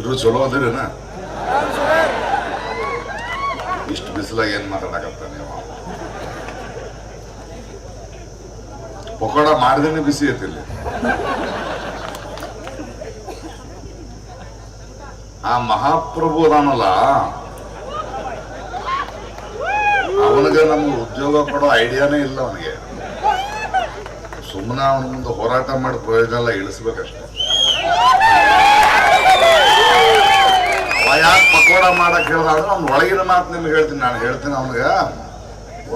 ಎಲ್ರು ಚಲೋ ಅದಿರೇನ ಇಷ್ಟು ಬಿಸಿಲಾಗ ಏನ್ ನೀವು ಪಕೋಡ ಮಾಡ್ದೇನೆ ಬಿಸಿ ಐತಿ ಇಲ್ಲಿ. ಆ ಮಹಾಪ್ರಭು ಅದಾನಲ್ಲ? ಅವನಿಗೆ ನಮ್ಗೆ ಉದ್ಯೋಗ ಕೊಡೋ ಐಡಿಯಾನೇ ಇಲ್ಲ ಅವನಿಗೆ. ಸುಮ್ಮನೆ ಅವನ ಮುಂದೆ ಹೋರಾಟ ಮಾಡಿ ಪ್ರಯೋಜನ ಎಲ್ಲ ಇಳಿಸ್ಬೇಕಷ್ಟೆ. ಯಾಕೆ ಪಕೋಡ ಮಾಡಕ್ ಹೇಳ್ದ ಅಂದ್ರೆ ಅವ್ನ ಒಳಗಿನ ಮಾತು ನಿಮ್ಗೆ ಹೇಳ್ತೀನಿ. ನಾನು ಹೇಳ್ತೀನಿ ಅವನಿಗೆ.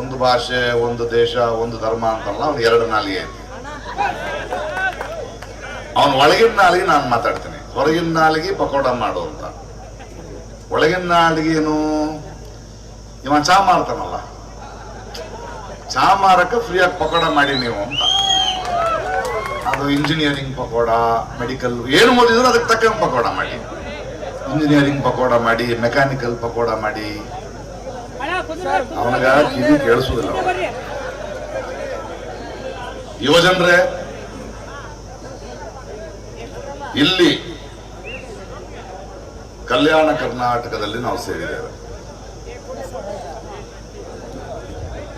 ಒಂದು ಭಾಷೆ, ಒಂದು ದೇಶ, ಒಂದು ಧರ್ಮ ಅಂತಲ್ಲ, ಅವ್ನು ಎರಡು ನಾಲಿಗೆ. ಐತಿ ಅವನ ಒಳಗಿನ ನಾಲಿಗೆ ನಾನು ಮಾತಾಡ್ತೀನಿ. ಹೊರಗಿನ ನಾಲಿಗೆ ಪಕೋಡ ಮಾಡು ಅಂತ. ಒಳಗಿನ ನಾಲಿಗೆ ಏನು? ಇವ ಚಾ ಮಾರ್ತಾನಲ್ಲ. ಚಾ ಮಾರಕ್ಕೆ ಫ್ರೀಯಾಗಿ ಪಕೋಡ ಮಾಡಿ ನೀವು ಅಂತ. ಅದು ಇಂಜಿನಿಯರಿಂಗ್ ಪಕೋಡ ಮೆಡಿಕಲ್ ಏನು ಓದಿದ್ರು ಅದಕ್ಕೆ ತಕ್ಕಂಗೆ ಪಕೋಡ ಮಾಡಿ. ಇಂಜಿನಿಯರಿಂಗ್ ಪಕೋಡ ಮಾಡಿ ಮೆಕ್ಯಾನಿಕಲ್ ಪಕೋಡ ಮಾಡಿ. ಅವನಿಗ ಕಿವಿ ಕೇಳಿಸುದಿಲ್ಲ ಯುವ ಯುವಜನರೇ ಇಲ್ಲಿ ಕಲ್ಯಾಣ ಕರ್ನಾಟಕದಲ್ಲಿ ನಾವು ಸೇರಿದ್ದೇವೆ.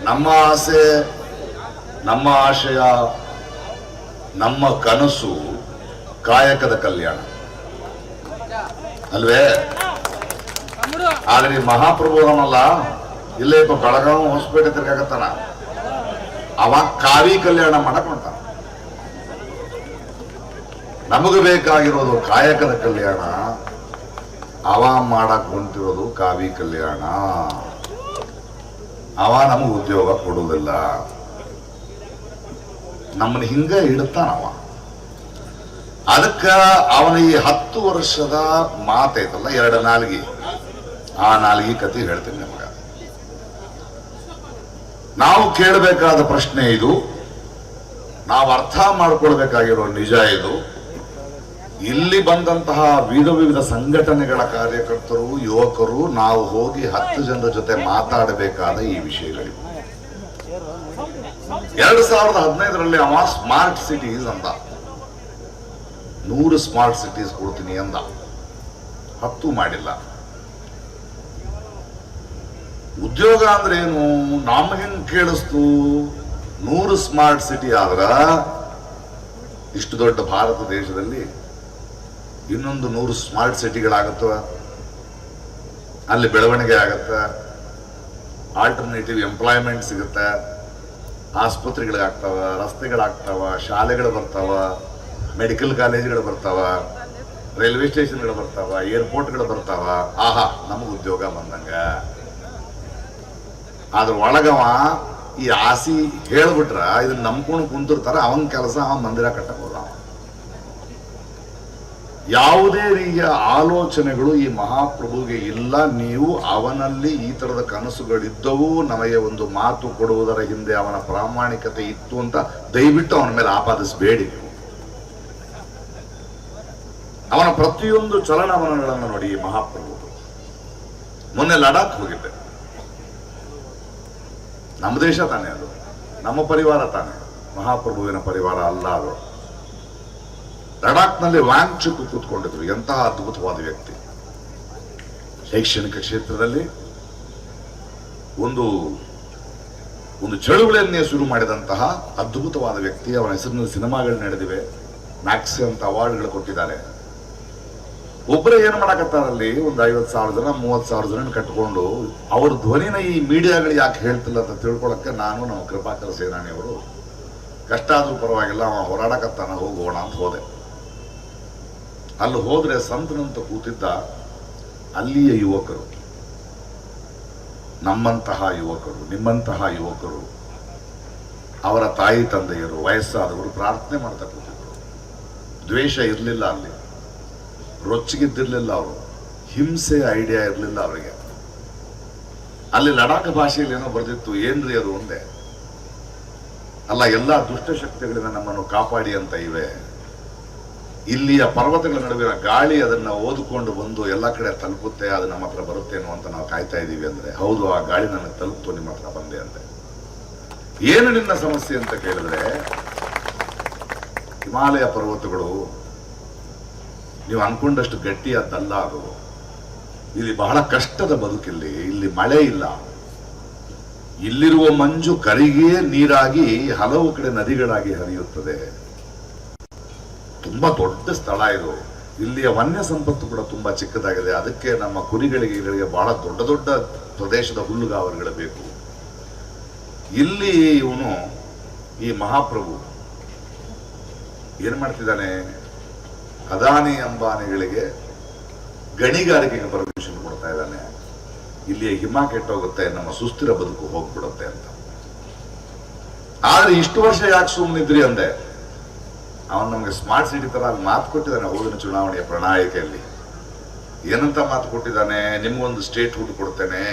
ನಮ್ಮ ಆಸೆ, ನಮ್ಮ ಆಶಯ, ನಮ್ಮ ಕನಸು ಕಾಯಕದ ಕಲ್ಯಾಣ. ಅಲ್ವೇ? ಆದ್ರೆ ಮಹಾಪ್ರಭು ಅವನಲ್ಲ. ಇಲ್ಲೇ ಇಪ್ಪ ಬೆಳಗಾವಿ ಹೊಸಪೇಟೆ ತಿರ್ಗಾಕತ್ತಾನ. ಅವ ಕಾವಿ ಕಲ್ಯಾಣ ಮಾಡಕ್ ಹೊಂಟಾನ ನಮಗೆ ಬೇಕಾಗಿರೋದು ಕಾಯಕದ ಕಲ್ಯಾಣ. ಅವ ಮಾಡಕ್ ಹೊಂಟಿರೋದು ಕಾವಿ ಕಲ್ಯಾಣ. ಅವ ನಮಗ ಉದ್ಯೋಗ ಕೊಡುವುದಿಲ್ಲ ನಮ್ಮನ್ನ ಹಿಂಗ ಇಡ್ತಾನವ. ಅದಕ್ಕ ಅವನ ಈ ಹತ್ತು ವರ್ಷದ ಮಾತೈತಲ್ಲ, ಎರಡು ನಾಲ್ಗಿ. ಆ ನಾಲ್ಗಿ ಕತೆ ಹೇಳ್ತೀನಿ ನಿಮಗ. ನಾವು ಕೇಳಬೇಕಾದ ಪ್ರಶ್ನೆ ಇದು, ನಾವು ಅರ್ಥ ಮಾಡ್ಕೊಳ್ಬೇಕಾಗಿರೋ ನಿಜ ಇದು, ಇಲ್ಲಿ ಬಂದಂತಹ ವಿವಿಧ ವಿವಿಧ ಸಂಘಟನೆಗಳ ಕಾರ್ಯಕರ್ತರು, ಯುವಕರು, ನಾವು ಹೋಗಿ ಹತ್ತು ಜನರ ಜೊತೆ ಮಾತಾಡಬೇಕಾದ ಈ ವಿಷಯಗಳಿವೆ ಎರಡು ಸಾವಿರದ ಹದಿನೈದರಲ್ಲಿ ಅವ ಸ್ಮಾರ್ಟ್ ಸಿಟೀಸ್ ಅಂತ. ನೂರು ಸ್ಮಾರ್ಟ್ ಸಿಟೀಸ್ ಕೊಡ್ತೀನಿ ಅಂದ. ಹತ್ತು ಮಾಡಿಲ್ಲ. ಉದ್ಯೋಗ ಅಂದ್ರೆ ಏನು ಹೆಂಗೆ ಹೆಂಗ್ ಕೇಳಿಸ್ತು? ನೂರು ಸ್ಮಾರ್ಟ್ ಸಿಟಿ ಆದ್ರ ಇಷ್ಟು ದೊಡ್ಡ ಭಾರತ ದೇಶದಲ್ಲಿ ಇನ್ನೊಂದು ನೂರು ಸ್ಮಾರ್ಟ್ ಸಿಟಿಗಳಾಗತ್ತವ ಅಲ್ಲಿ ಬೆಳವಣಿಗೆ ಆಗತ್ತ? ಆಲ್ಟರ್ನೇಟಿವ್ ಎಂಪ್ಲಾಯ್ಮೆಂಟ್ ಸಿಗುತ್ತೆ? ಆಸ್ಪತ್ರೆಗಳಾಗ್ತಾವ, ರಸ್ತೆಗಳಾಗ್ತಾವ, ಶಾಲೆಗಳು ಬರ್ತಾವ? ಮೆಡಿಕಲ್ ಕಾಲೇಜ್ಗಳು ಬರ್ತಾವ, ರೈಲ್ವೆ ಸ್ಟೇಷನ್ಗಳು ಬರ್ತಾವ, ಏರ್ಪೋರ್ಟ್ಗಳು ಬರ್ತಾವ, ಆಹಾ, ನಮಗೆ ಉದ್ಯೋಗ ಬಂದಂಗ. ಅದ್ರ ಒಳಗವ ಈ ಆಸಿ ಹೇಳ್ಬಿಟ್ರ ಇದನ್ನ ನಂಬ್ಕೊಂಡು ಕುಂತಿರ್ತಾರ, ಅವನ್ ಕೆಲಸ ಆ ಮಂದಿರ ಕಟ್ಟಬಹುದು ಹೋದ ಯಾವುದೇ ರೀತಿಯ ಆಲೋಚನೆಗಳು ಈ ಮಹಾಪ್ರಭುಗೆ ಇಲ್ಲ, ನೀವು ಅವನಲ್ಲಿ ಈ ತರದ ಕನಸುಗಳಿದ್ದವು, ನಮಗೆ ಒಂದು ಮಾತು ಕೊಡುವುದರ ಹಿಂದೆ ಅವನ ಪ್ರಾಮಾಣಿಕತೆ ಇತ್ತು ಅಂತ ದಯವಿಟ್ಟು ಅವನ ಮೇಲೆ ಆಪಾದಿಸಬೇಡಿ ಅವನ ಪ್ರತಿಯೊಂದು ಚಲನವಲನಗಳನ್ನು ನೋಡಿ ಮಹಾಪ್ರಭು. ಮೊನ್ನೆ ಲಡಾಖ್ ಹೋಗಿದ್ದೆ. ನಮ್ಮ ದೇಶ ತಾನೇ ಅದು. ನಮ್ಮ ಪರಿವಾರ ತಾನೆ. ಮಹಾಪ್ರಭುವಿನ ಪರಿವಾರ ಅಲ್ಲ ಅದು. ಲಡಾಖ್ನಲ್ಲಿ ವಾಂಗ್ಚುಕ್ ಕೂತ್ಕೊಂಡಿದ್ರು. ಎಂತಹ ಅದ್ಭುತವಾದ ವ್ಯಕ್ತಿ. ಶೈಕ್ಷಣಿಕ ಕ್ಷೇತ್ರದಲ್ಲಿ ಒಂದು ಒಂದು ಚಳುವಳಿಯನ್ನೇ ಶುರು ಮಾಡಿದಂತಹ ಅದ್ಭುತವಾದ ವ್ಯಕ್ತಿ. ಅವನ ಹೆಸರಿನಲ್ಲಿ ಸಿನಿಮಾಗಳು ನಡೆದಿವೆ. ಮ್ಯಾಕ್ಸಿ ಅಂತ ಅವಾರ್ಡ್ಗಳು ಕೊಟ್ಟಿದ್ದಾರೆ. ಒಬ್ಬರೇ ಏನು ಮಾಡಕತ್ತಾರಲ್ಲಿ? ಒಂದು ಐವತ್ತು ಸಾವಿರ ಜನ, ಮೂವತ್ತು ಸಾವಿರ ಜನ ಕಟ್ಕೊಂಡು ಅವ್ರ ಧ್ವನಿನ ಈ ಮೀಡಿಯಾಗಳು ಯಾಕೆ ಹೇಳ್ತಿಲ್ಲ ಅಂತ ತಿಳ್ಕೊಳಕ್ಕೆ ನಾನು ನಮ್ಮ ಕೃಪಾಕರ ಸೇನಾನಿಯವರು ಕಷ್ಟ ಆದರೂ ಪರವಾಗಿಲ್ಲ, ಅವ ಹೋರಾಡಕತ್ತಾನ, ಹೋಗೋಣ ಅಂತ ಹೋದೆ. ಅಲ್ಲಿ ಹೋದ್ರೆ ಸಂತನಂತ ಕೂತಿದ್ದ ಅಲ್ಲಿಯ ಯುವಕರು, ನಮ್ಮಂತಹ ಯುವಕರು, ನಿಮ್ಮಂತಹ ಯುವಕರು, ಅವರ ತಾಯಿ, ತಂದೆಯರು, ವಯಸ್ಸಾದವರು ಪ್ರಾರ್ಥನೆ ಮಾಡ್ತಾ ಕೂತಿದ್ರು. ದ್ವೇಷ ಇರಲಿಲ್ಲ ಅಲ್ಲಿ. ರೊಚ್ಚಿಗಿದ್ದಿರ್ಲಿಲ್ಲ ಅವರು. ಹಿಂಸೆ ಐಡಿಯಾ ಇರಲಿಲ್ಲ ಅವರಿಗೆ. ಅಲ್ಲಿ ಲಡಾಖ್ ಭಾಷೆಯಲ್ಲಿ ಏನೋ ಬರೆದಿತ್ತು, ಏನ್ರಿ ಅದು ಒಂದೇ? ಅಲ್ಲ, ಎಲ್ಲ ದುಷ್ಟಶಕ್ತಿಗಳಿಂದ ನಮ್ಮನ್ನು ಕಾಪಾಡಿ ಅಂತ ಇವೆ. ಇಲ್ಲಿಯ ಪರ್ವತಗಳ ನಡುವಿನ ಗಾಳಿ ಅದನ್ನ ಓದಿಕೊಂಡು ಬಂದು ಎಲ್ಲ ಕಡೆ ತಲುಪುತ್ತೆ, ಅದು ನಮ್ಮ ಹತ್ರ ಬರುತ್ತೇನೋ ಅಂತ ನಾವು ಕಾಯ್ತಾ ಇದ್ದೀವಿ ಅಂದ್ರೆ, ಹೌದು, ಆ ಗಾಳಿ ನನಗೆ ತಲುಪ್ತು, ನಿಮ್ಮ ಹತ್ರ ಬಂದೆ ಅಂದೆ ಏನು ನಿನ್ನ ಸಮಸ್ಯೆ ಅಂತ ಕೇಳಿದ್ರೆ, ಹಿಮಾಲಯ ಪರ್ವತಗಳು ನೀವು ಅನ್ಕೊಂಡಷ್ಟು ಗಟ್ಟಿಯಾದ್ದಲ್ಲ ಅದು ಇಲ್ಲಿ ಬಹಳ ಕಷ್ಟದ ಬದುಕಿಲ್ಲಿ, ಇಲ್ಲಿ ಮಳೆ ಇಲ್ಲ. ಇಲ್ಲಿರುವ ಮಂಜು ಕರಿಗೇ ನೀರಾಗಿ ಹಲವು ಕಡೆ ನದಿಗಳಾಗಿ ಹರಿಯುತ್ತದೆ. ತುಂಬಾ ದೊಡ್ಡ ಸ್ಥಳ ಇದು. ಇಲ್ಲಿಯ ವನ್ಯ ಸಂಪತ್ತು ಕೂಡ ತುಂಬಾ ಚಿಕ್ಕದಾಗಿದೆ. ಅದಕ್ಕೆ ನಮ್ಮ ಕುರಿಗಳಿಗೆ ಬಹಳ ದೊಡ್ಡ ದೊಡ್ಡ ಪ್ರದೇಶದ ಹುಲ್ಲುಗಾವಲುಗಳು ಬೇಕು. ಇಲ್ಲಿ ಇವನು ಈ ಮಹಾಪ್ರಭು ಏನ್ ಮಾಡ್ತಿದ್ದಾನೆ? ಅದಾನಿ ಅಂಬಾನಿಗಳಿಗೆ ಗಣಿಗಾರಿಕೆಗೆ ಪರ್ಮಿಷನ್ ಕೊಡ್ತಾ ಇದ್ದಾನೆ. ಇಲ್ಲಿಯ ಹಿಮ ಕೆಟ್ಟೋಗುತ್ತೆ, ನಮ್ಮ ಸುಸ್ಥಿರ ಬದುಕು ಹೋಗ್ಬಿಡುತ್ತೆ ಅಂತ. ಆದ್ರೆ ಇಷ್ಟು ವರ್ಷ ಯಾಕೆ ಸುಮ್ಮನಿದ್ರಿ ಅಂದೆ? ಅವನು ನಮಗೆ ಸ್ಮಾರ್ಟ್ ಸಿಟಿ ತರ ಮಾತು ಕೊಟ್ಟಿದ್ದಾನೆ ಹೋಗಿನ ಚುನಾವಣೆಯ ಪ್ರಣಾಳಿಕೆಯಲ್ಲಿ. ಏನಂತ ಮಾತು ಕೊಟ್ಟಿದ್ದಾನೆ? ನಿಮ್ಗೊಂದು ಸ್ಟೇಟ್ ಹುಡ್ ಕೊಡ್ತೇನೆ.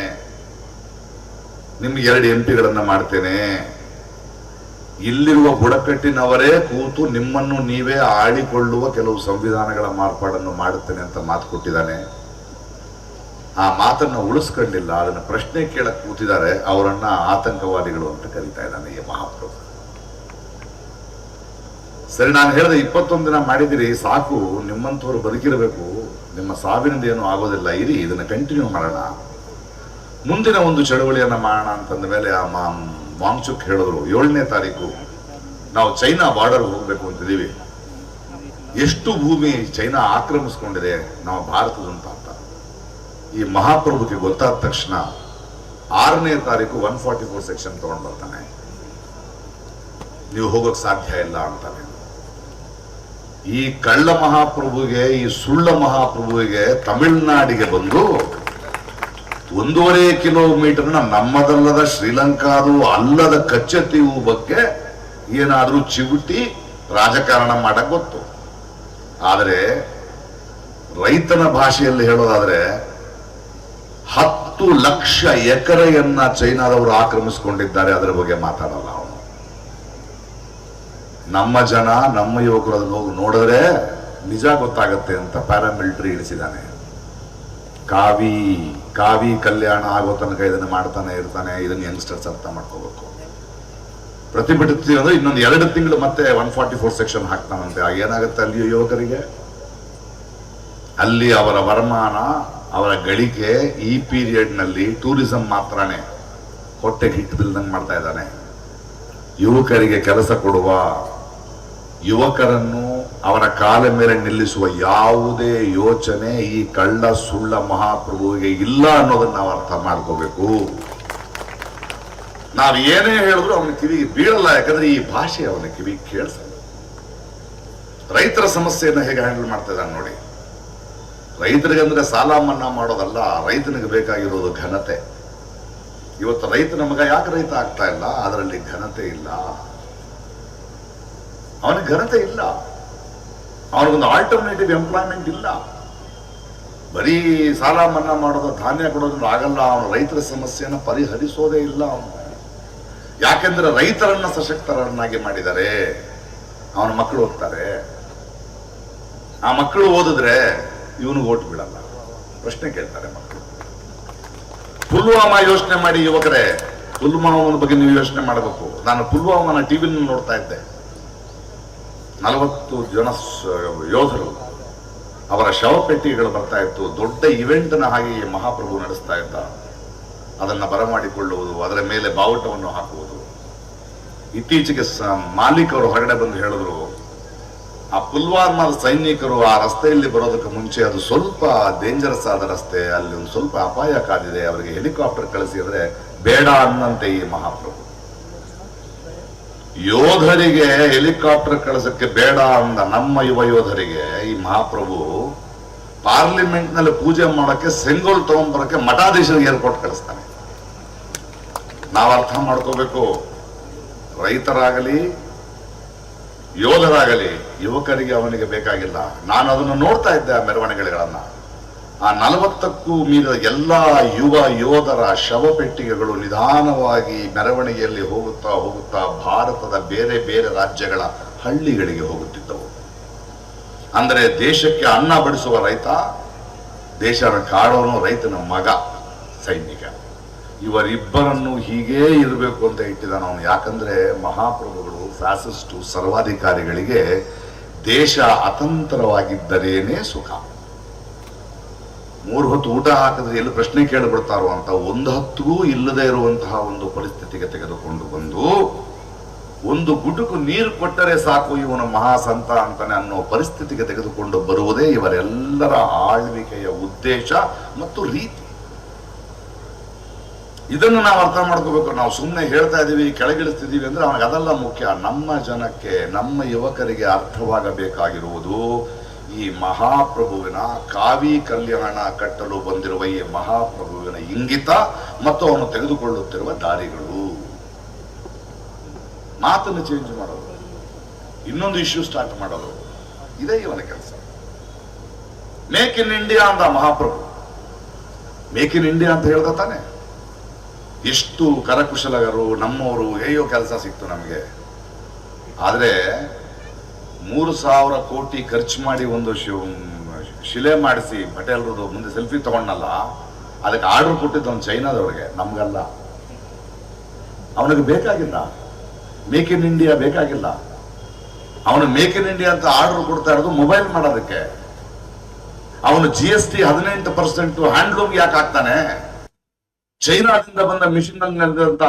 ನಿಮ್ಗೆ ಎರಡು ಎಂ ಪಿಗಳನ್ನ ಮಾಡ್ತೇನೆ. ಇಲ್ಲಿರುವ ಬುಡಕಟ್ಟಿನವರೇ ಕೂತು ನಿಮ್ಮನ್ನು ನೀವೇ ಆಳಿಕೊಳ್ಳುವ ಕೆಲವು ಸಂವಿಧಾನಗಳ ಮಾರ್ಪಾಡನ್ನು ಮಾಡುತ್ತೇನೆ ಅಂತ ಮಾತು ಕೊಟ್ಟಿದ್ದಾನೆ. ಆ ಮಾತನ್ನು ಉಳಿಸ್ಕೊಂಡಿಲ್ಲ, ಅದನ್ನ ಪ್ರಶ್ನೆ ಕೇಳಕ್ ಕೂತಿದ್ದಾರೆ, ಅವರನ್ನ ಆತಂಕವಾದಿಗಳು ಅಂತ ಕರೀತಾ ಇದ್ದಾನೆ ಈ ಮಹಾಪ್ರಭು. ಸರಿ, ನಾನು ಹೇಳಿದೆ ಇಪ್ಪತ್ತೊಂದು ದಿನ ಮಾಡಿದಿರಿ ಸಾಕು, ನಿಮ್ಮಂಥವ್ರು ಬದುಕಿರಬೇಕು, ನಿಮ್ಮ ಸಾವಿನಿಂದ ಏನು ಆಗೋದಿಲ್ಲ, ಇರಿ, ಇದನ್ನ ಕಂಟಿನ್ಯೂ ಮಾಡೋಣ. ಮುಂದಿನ ಒಂದು ಚಳುವಳಿಯನ್ನು ಮಾಡೋಣ ಅಂತಂದ ಮೇಲೆ ಆ ಮಾ- ವಾಂಗ್ಚುಕ್ ಹೇಳಿದ್ರು, ಏಳನೇ ತಾರೀಕು ನಾವು ಚೈನಾ ಬಾರ್ಡರ್ ಹೋಗ್ಬೇಕು ಅಂತಿದ್ದೀವಿ ಎಷ್ಟು ಭೂಮಿ ಚೈನಾ ಆಕ್ರಮಿಸ್ಕೊಂಡಿದೆ, ನಮ್ಮ ಭಾರತದಂತ ಅಂತ ಈ ಮಹಾಪ್ರಭುಗೆ ಗೊತ್ತಾದ ತಕ್ಷಣ ಆರನೇ ತಾರೀಕು ಒನ್ ಫಾರ್ಟಿ ಫೋರ್ ಸೆಕ್ಷನ್ ತಗೊಂಡು ಬರ್ತಾನೆ. ನೀವು ಹೋಗೋಕೆ ಸಾಧ್ಯ ಇಲ್ಲ ಅಂತಾನೆ. ಈ ಕಳ್ಳ ಮಹಾಪ್ರಭುಗೆ, ಈ ಸುಳ್ಳ ಮಹಾಪ್ರಭುವಿಗೆ ತಮಿಳುನಾಡಿಗೆ ಬಂದು ಒಂದೂವರೆ ಕಿಲೋಮೀಟರ್ನ ನಮ್ಮದಲ್ಲದ ಶ್ರೀಲಂಕಾದು ಅಲ್ಲದ ಕಚ್ಚತಿವು ಬಗ್ಗೆ ಏನಾದ್ರೂ ಚಿವುಟಿ ರಾಜಕಾರಣ ಮಾಡಕ್ ಗೊತ್ತು. ಆದರೆ ರೈತನ ಭಾಷೆಯಲ್ಲಿ ಹೇಳೋದಾದ್ರೆ ಹತ್ತು ಲಕ್ಷ ಎಕರೆಯನ್ನ ಚೈನಾದವರು ಆಕ್ರಮಿಸಿಕೊಂಡಿದ್ದಾರೆ ಅದರ ಬಗ್ಗೆ ಮಾತಾಡಲ್ಲ ಅವನು. ನಮ್ಮ ಜನ, ನಮ್ಮ ಯುವಕರು ಹೋಗಿ ನೋಡಿದ್ರೆ ನಿಜ ಗೊತ್ತಾಗತ್ತೆ ಅಂತ ಪ್ಯಾರಾಮಿಲಿಟರಿ ಇಳಿಸಿದ್ದಾನೆ. ಕಾವಿ ಕಾವಿ ಕಲ್ಯಾಣ ಆಗೋ ತನಕ ಇದನ್ನ ಮಾಡ್ತಾನೆ ಇರ್ತಾನೆ, ಇದನ್ನ ಯಂಗ್ಸ್ಟರ್ಸ್ ಅರ್ಥ ಮಾಡ್ಕೋಬೇಕು. ಪ್ರತಿಭಟಿಸ್ತೀವಿ ಅಂದ್ರೆ ಇನ್ನೊಂದು ಎರಡು ತಿಂಗಳು ಮತ್ತೆ ಒನ್ ಫಾರ್ಟಿ ಫೋರ್ ಸೆಕ್ಷನ್ ಹಾಕ್ತಾನಂತೆ ಏನಾಗುತ್ತೆ ಅಲ್ಲಿಯ ಯುವಕರಿಗೆ? ಅಲ್ಲಿ ಅವರ ವರಮಾನ, ಅವರ ಗಳಿಕೆ ಈ ಪೀರಿಯಡ್ನಲ್ಲಿ ಟೂರಿಸಂ ಮಾತ್ರನೇ. ಹೊಟ್ಟೆಗೆ ಹಿಟ್ಟು ಬಿಲ್ದಂಗ್ ಮಾಡ್ತಾ ಇದ್ದಾನೆ. ಯುವಕರಿಗೆ ಕೆಲಸ ಕೊಡುವ ಯುವಕರನ್ನು ಅವರ ಕಾಲ ಮೇಲೆ ನಿಲ್ಲಿಸುವ ಯಾವುದೇ ಯೋಚನೆ ಈ ಕಳ್ಳ ಸುಳ್ಳ ಮಹಾಪ್ರಭುವಿಗೆ ಇಲ್ಲ ಅನ್ನೋದನ್ನ ನಾವು ಅರ್ಥ ಮಾಡ್ಕೋಬೇಕು. ನಾವು ಏನೇ ಹೇಳಿದ್ರು ಅವನ ಕಿವಿಗೆ ಬೀಳಲ್ಲ, ಯಾಕಂದ್ರೆ ಈ ಭಾಷೆ ಅವನ ಕಿವಿ ಕೇಳಿಸಲ್ಲ ರೈತರ ಸಮಸ್ಯೆಯನ್ನು ಹೇಗೆ ಹ್ಯಾಂಡಲ್ ಮಾಡ್ತಾ ಇದ್ದಾನೆ ನೋಡಿ. ರೈತರಿಗಂದ್ರೆ ಸಾಲ ಮನ್ನಾ ಮಾಡೋದಲ್ಲ, ರೈತನಿಗೆ ಬೇಕಾಗಿರೋದು ಘನತೆ. ಇವತ್ತು ರೈತ ಮಗ ಯಾಕೆ ರೈತ ಆಗ್ತಾ ಇಲ್ಲ? ಅದರಲ್ಲಿ ಘನತೆ ಇಲ್ಲ. ಅವನಿಗೆ ಘನತೆ ಇಲ್ಲ. ಅವನಿಗೊಂದು ಆಲ್ಟರ್ನೇಟಿವ್ ಎಂಪ್ಲಾಯ್ಮೆಂಟ್ ಇಲ್ಲ. ಬರೀ ಸಾಲ ಮನ್ನಾ ಮಾಡೋದು, ಧಾನ್ಯ ಕೊಡೋದ್ರಿಂದ ಆಗಲ್ಲ. ಅವನು ರೈತರ ಸಮಸ್ಯೆಯನ್ನು ಪರಿಹರಿಸೋದೇ ಇಲ್ಲ ಅವನು. ಯಾಕೆಂದ್ರೆ ರೈತರನ್ನ ಸಶಕ್ತರನ್ನಾಗಿ ಮಾಡಿದರೆ ಅವನ ಮಕ್ಕಳು ಓದ್ತಾರೆ ಆ ಮಕ್ಕಳು ಓದಿದ್ರೆ ಇವನಿಗೆ ಓಟ್ ಬಿಡಲ್ಲ ಪ್ರಶ್ನೆ ಕೇಳ್ತಾರೆ ಮಕ್ಕಳು ಪುಲ್ವಾಮಾ ಯೋಚನೆ ಮಾಡಿ ಯುವಕರೇ ಪುಲ್ವಾಮನ ಬಗ್ಗೆ ನೀವು ಯೋಚನೆ ಮಾಡಬೇಕು. ನಾನು ಪುಲ್ವಾಮನ ಟಿವಿನ ನೋಡ್ತಾ ಇದ್ದೆ. ನಲವತ್ತು ಜನ ಯೋಧರು ಅವರ ಶವಪೆಟ್ಟಿಗೆಗಳು ಬರ್ತಾ ಇತ್ತು. ದೊಡ್ಡ ಇವೆಂಟ್ನ ಹಾಗೆ ಈ ಮಹಾಪ್ರಭು ನಡೆಸ್ತಾ ಇದ್ದ. ಅದನ್ನು ಬರಮಾಡಿಕೊಳ್ಳುವುದು, ಅದರ ಮೇಲೆ ಬಾವುಟವನ್ನು ಹಾಕುವುದು. ಇತ್ತೀಚೆಗೆ ಮಾಲಿಕ್ ಅವರು ಹೊರಗಡೆ ಬಂದು ಹೇಳಿದ್ರು, ಆ ಪುಲ್ವಾಮಾದ ಸೈನಿಕರು ಆ ರಸ್ತೆಯಲ್ಲಿ ಬರೋದಕ್ಕೆ ಮುಂಚೆ ಅದು ಸ್ವಲ್ಪ ಡೇಂಜರಸ್ ಆದ ರಸ್ತೆ, ಅಲ್ಲಿ ಒಂದು ಸ್ವಲ್ಪ ಅಪಾಯ ಕಾದಿದೆ ಅವರಿಗೆ ಹೆಲಿಕಾಪ್ಟರ್ ಕಳಿಸಿದ್ರೆ ಬೇಡ ಅನ್ನಂತೆ ಈ ಮಹಾಪ್ರಭು. ಯೋಧರಿಗೆ ಹೆಲಿಕಾಪ್ಟರ್ ಕಳಿಸಕ್ಕೆ ಬೇಡ ಅಂದ ನಮ್ಮ ಯುವ ಯೋಧರಿಗೆ, ಈ ಮಹಾಪ್ರಭು ಪಾರ್ಲಿಮೆಂಟ್ನಲ್ಲಿ ಪೂಜೆ ಮಾಡಕ್ಕೆ ಸೆಂಗೋಲ್ ತಗೊಂಡ್ಬರಕ್ಕೆ ಮಠಾಧೀಶರಿಗೆ ಏರ್ಪೋರ್ಟ್ ಕಳಿಸ್ತಾನೆ ನಾವು ಅರ್ಥ ಮಾಡ್ಕೋಬೇಕು. ರೈತರಾಗಲಿ, ಯೋಧರಾಗಲಿ, ಯುವಕರಿಗೆ ಅವನಿಗೆ ಬೇಕಾಗಿಲ್ಲ. ನಾನು ಅದನ್ನು ನೋಡ್ತಾ ಇದ್ದೆ ಆ ಮೆರವಣಿಗೆಗಳನ್ನ. ಆ ನಲವತ್ತಕ್ಕೂ ಮೀರಿದ ಎಲ್ಲ ಯುವ ಯೋಧರ ಶವಪೆಟ್ಟಿಗೆಗಳು ನಿಧಾನವಾಗಿ ಮೆರವಣಿಗೆಯಲ್ಲಿ ಹೋಗುತ್ತಾ ಹೋಗುತ್ತಾ ಭಾರತದ ಬೇರೆ ಬೇರೆ ರಾಜ್ಯಗಳ ಹಳ್ಳಿಗಳಿಗೆ ಹೋಗುತ್ತಿದ್ದವು. ಅಂದರೆ ದೇಶಕ್ಕೆ ಅನ್ನ ಬಡಿಸುವ ರೈತ, ದೇಶನ ಕಾಡೋನು ರೈತನ ಮಗ, ಸೈನಿಕ. ಇವರಿಬ್ಬರನ್ನು ಹೀಗೇ ಇರಬೇಕು ಅಂತ ಇಟ್ಟಿದ್ದಾನ ಅವನು. ಯಾಕಂದ್ರೆ ಮಹಾಪ್ರಭುಗಳು, ಫ್ಯಾಸಿಸ್ಟು, ಸರ್ವಾಧಿಕಾರಿಗಳಿಗೆ ದೇಶ ಅತಂತ್ರವಾಗಿದ್ದರೇನೇ ಸುಖ. ಮೂರು ಹೊತ್ತು ಊಟ ಹಾಕಿದ್ರೆ ಎಲ್ಲಿ ಪ್ರಶ್ನೆ ಕೇಳಿಬಿಡ್ತಾರೋ ಅಂತ ಒಂದು ಹತ್ತಿಗೂ ಇಲ್ಲದೆ ಇರುವಂತಹ ಒಂದು ಪರಿಸ್ಥಿತಿಗೆ ತೆಗೆದುಕೊಂಡು ಬಂದು, ಒಂದು ಗುಟುಕು ನೀರು ಕೊಟ್ಟರೆ ಸಾಕು ಇವನು ಮಹಾಸಂತ ಅಂತಾನೆ ಅನ್ನೋ ಪರಿಸ್ಥಿತಿಗೆ ತೆಗೆದುಕೊಂಡು ಬರುವುದೇ ಇವರೆಲ್ಲರ ಆಳ್ವಿಕೆಯ ಉದ್ದೇಶ ಮತ್ತು ರೀತಿ. ಇದನ್ನು ನಾವು ಅರ್ಥ ಮಾಡ್ಕೋಬೇಕು. ನಾವು ಸುಮ್ಮನೆ ಹೇಳ್ತಾ ಇದೀವಿ ಕೆಳಗಿಳಿಸ್ತಿದ್ದೀವಿ ಅಂದ್ರೆ ಅವನಿಗೆ ಅದೆಲ್ಲ ಮುಖ್ಯ. ನಮ್ಮ ಜನಕ್ಕೆ, ನಮ್ಮ ಯುವಕರಿಗೆ ಅರ್ಥವಾಗಬೇಕಾಗಿರುವುದು ಈ ಮಹಾಪ್ರಭುವಿನ ಕಾವಿ ಕಲ್ಯಾಣ ಕಟ್ಟಲು ಬಂದಿರುವ ಈ ಮಹಾಪ್ರಭುವಿನ ಇಂಗಿತ ಮತ್ತು ಅವನು ತೆಗೆದುಕೊಳ್ಳುತ್ತಿರುವ ದಾರಿಗಳು. ಮಾತನ್ನು ಚೇಂಜ್ ಮಾಡೋದು. ಇನ್ನೊಂದು ಇಶ್ಯೂ ಸ್ಟಾರ್ಟ್ ಮಾಡೋದು. ಇದೇ ಇವನ ಕೆಲಸ. ಮೇಕ್ ಇನ್ ಇಂಡಿಯಾ ಅಂದ ಮಹಾಪ್ರಭು. ಮೇಕ್ ಇನ್ ಇಂಡಿಯಾ ಅಂತ ಹೇಳ್ದ ತಾನೆ? ಎಷ್ಟು ಕರಕುಶಲಗರು, ನಮ್ಮವರು, ಹೇಯೋ ಕೆಲಸ ಸಿಕ್ತು ನಮಗೆ. ಆದ್ರೆ ಮೂರು ಸಾವಿರ ಕೋಟಿ ಖರ್ಚು ಮಾಡಿ ಒಂದು ಶಿವ ಶಿಲೆ ಮಾಡಿಸಿ ಪಟೇಲ್ರದ್ದು ಮುಂದೆ ಸೆಲ್ಫಿ ತಗೊಂಡಲ್ಲ ಅದಕ್ಕೆ ಆರ್ಡರ್ ಕೊಟ್ಟಿದ್ದ ಅವನು ಚೈನಾದವ್ರಿಗೆ, ನಮಗಲ್ಲ. ಅವನಿಗೆ ಬೇಕಾಗಿಲ್ಲ. ಮೇಕ್ ಇನ್ ಇಂಡಿಯಾ ಬೇಕಾಗಿಲ್ಲ. ಅವನು ಮೇಕ್ ಇನ್ ಇಂಡಿಯಾ ಅಂತ ಆರ್ಡರ್ ಕೊಡ್ತಾ ಇರೋದು ಮೊಬೈಲ್ ಮಾಡೋದಕ್ಕೆ. ಅವನು ಜಿ ಎಸ್ ಟಿ ಹದಿನೆಂಟು ಪರ್ಸೆಂಟ್ ಹ್ಯಾಂಡ್ಲೂಮ್ ಯಾಕೆ ಹಾಕ್ತಾನೆ? ಚೈನಾದಿಂದ ಬಂದ ಮಿಷಿನ್ ನಡೆದಂತ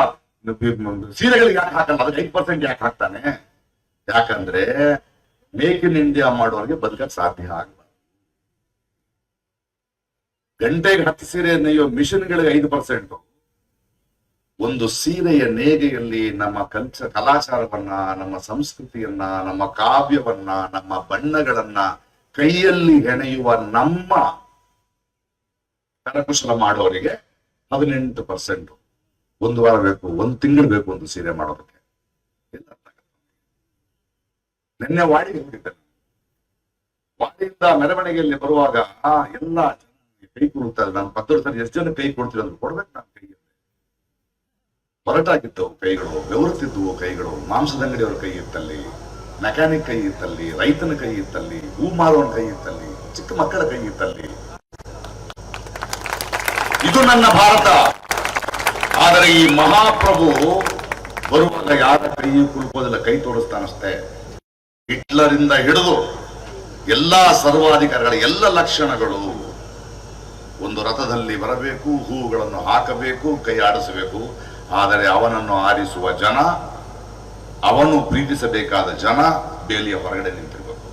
ಸೀರೆಗಳಿಗೆ ಯಾಕೆ ಹಾಕಲ್ಲ? ಅದಕ್ಕೆ ಐದು ಪರ್ಸೆಂಟ್ ಯಾಕೆ ಹಾಕ್ತಾನೆ? ಯಾಕಂದ್ರೆ ಮೇಕ್ ಇನ್ ಇಂಡಿಯಾ ಮಾಡೋರಿಗೆ ಬದುಕಕ್ ಸಾಧ್ಯ ಆಗಲ್ಲ. ಗಂಟೆಗೆ ಹತ್ತು ಸೀರೆ ನೇಯೋ ಮಿಷನ್ಗಳಿಗೆ ಐದು ಪರ್ಸೆಂಟ್. ಒಂದು ಸೀರೆಯ ನೇಗೆಯಲ್ಲಿ ನಮ್ಮ ಕಲ್ಚ ಕಲಾಚಾರವನ್ನ, ನಮ್ಮ ಸಂಸ್ಕೃತಿಯನ್ನ, ನಮ್ಮ ಕಾವ್ಯವನ್ನ, ನಮ್ಮ ಬಣ್ಣಗಳನ್ನ ಕೈಯಲ್ಲಿ ಹೆಣೆಯುವ ನಮ್ಮ ಕರಕುಶಲ ಮಾಡೋರಿಗೆ ಹದಿನೆಂಟು ಪರ್ಸೆಂಟ್. ಒಂದು ವಾರ ಬೇಕು, ಒಂದು ತಿಂಗಳು ಬೇಕು ಒಂದು ಸೀರೆ ಮಾಡೋದಕ್ಕೆ ಎಲ್ಲ ಅರ್ಥ ಆಗಲ್ಲ. ನಿನ್ನೆ ವಾಡಿ ಹೋಗಿದ್ದೆ. ನಾನು. ವಾಡಿಯಿಂದ ಮೆರವಣಿಗೆಯಲ್ಲಿ ಬರುವಾಗ ಆ ಎಲ್ಲ ಕೈ ಕೊಡುತ್ತಾರೆ. ನಾನು ಪತ್ರ ಸರಿ ಎಷ್ಟು ಜನ ಕೈ ಕೊಡ್ತೀರ ಅಂದ್ರೆ ಕೊಡ್ಬೇಕು ನಾನು ಕೈ ಹೊರಟಾಗಿದ್ದವು ಕೈಗಳು, ಬೆವರುತ್ತಿದ್ದವು ಕೈಗಳು, ಮಾಂಸದಂಗಡಿಯವ್ರ ಕೈ ಇತ್ತಲ್ಲಿ ಮೆಕ್ಯಾನಿಕ್ ಕೈ ಇತ್ತಲ್ಲಿ, ರೈತನ ಕೈ ಇತ್ತಲ್ಲಿ, ಹೂ ಮಾರುವನ ಕೈ ಇತ್ತಲ್ಲಿ, ಚಿಕ್ಕ ಮಕ್ಕಳ ಕೈ ಇತ್ತಲ್ಲಿ. ಇದು ನನ್ನ ಭಾರತ. ಆದರೆ ಈ ಮಹಾಪ್ರಭು ಬರುವಾಗ ಯಾರ ಕೈಯೂ ಕುಲುಕೋದಿಲ್ಲ ಕೈ ತೋರಿಸ್ತಾನಷ್ಟೇ. ಹಿಟ್ಲರಿಂದ ಹಿಡಿದು ಎಲ್ಲಾ ಸರ್ವಾಧಿಕಾರಿಗಳ ಎಲ್ಲ ಲಕ್ಷಣಗಳು ಒಂದು ರಥದಲ್ಲಿ ಬರಬೇಕು, ಹೂಗಳನ್ನು ಹಾಕಬೇಕು, ಕೈ ಆಡಿಸಬೇಕು. ಆದರೆ ಅವನನ್ನು ಆರಿಸುವ ಜನ, ಅವನು ಪ್ರೀತಿಸಬೇಕಾದ ಜನ ಬೇಲಿಯ ಹೊರಗಡೆ ನಿಂತಿರಬೇಕು.